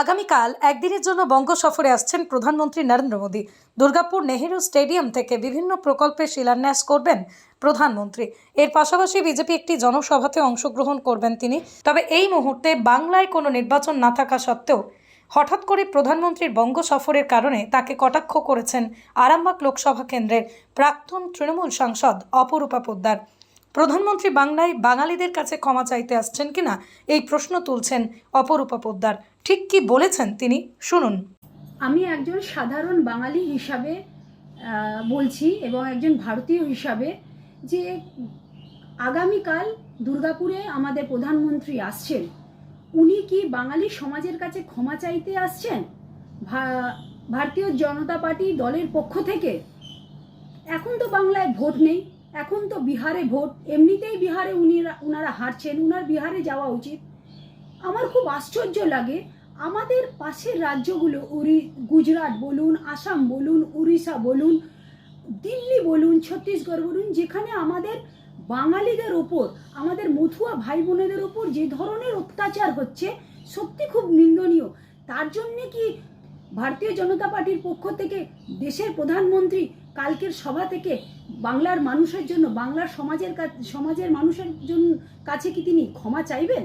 আগামীকাল একদিনের জন্য বঙ্গ সফরে আসছেন প্রধানমন্ত্রী নরেন্দ্র মোদী। দুর্গাপুর নেহেরু স্টেডিয়াম থেকে বিভিন্ন প্রকল্পের শিলান্যাস করবেন প্রধানমন্ত্রী। এর পাশাপাশি বিজেপি একটি জনসভাতে অংশগ্রহণ করবেন তিনি। তবে এই মুহূর্তে বাংলায় কোনো নির্বাচন না থাকা সত্ত্বেও হঠাৎ করে প্রধানমন্ত্রীর বঙ্গ সফরের কারণে তাকে কটাক্ষ করেছেন আরামবাগ লোকসভা কেন্দ্রের প্রাক্তন তৃণমূল সাংসদ অপরূপা পোদ্দার। প্রধানমন্ত্রী বাংলায় বাঙালিদের কাছে ক্ষমা চাইতে আসছেন কিনা এই প্রশ্ন তুলছেন অপরূপা পোদ্দার। ঠিক কি বলেছেন তিনি? শুনুন। আমি একজন সাধারণ বাঙালি হিসাবে বলছি এবং একজন ভারতীয় হিসাবে যে আগামীকাল দুর্গাপুরে আমাদের প্রধানমন্ত্রী আসছেন। উনি কি বাঙালি সমাজের কাছে ক্ষমা চাইতে আসছেন? ভারতীয় জনতা পার্টি দলের পক্ষ থেকে? এখন তো বাংলায় ভোট নেই, এখন তো বিহারে ভোট, এমনিতেই বিহারে উনি, উনারা হারছেন, উনার বিহারে যাওয়া উচিত। আমার খুব আশ্চর্য লাগে আমাদের পাশের রাজ্যগুলো, উড়ি, গুজরাট বলুন, আসাম বলুন, উড়িষ্যা বলুন, দিল্লি বলুন, ছত্তিশগড় বলুন, যেখানে আমাদের বাঙালিদের ওপর, আমাদের মথুয়া ভাই বোনেদের ওপর যে ধরনের অত্যাচার হচ্ছে, সত্যি খুব নিন্দনীয়। তার জন্যে কি ভারতীয় জনতা পার্টির পক্ষ থেকে দেশের প্রধানমন্ত্রী কালকের সভা থেকে বাংলার মানুষের জন্য, বাংলার সমাজের সমাজের মানুষের জন্য কাছে কি তিনি ক্ষমা চাইবেন?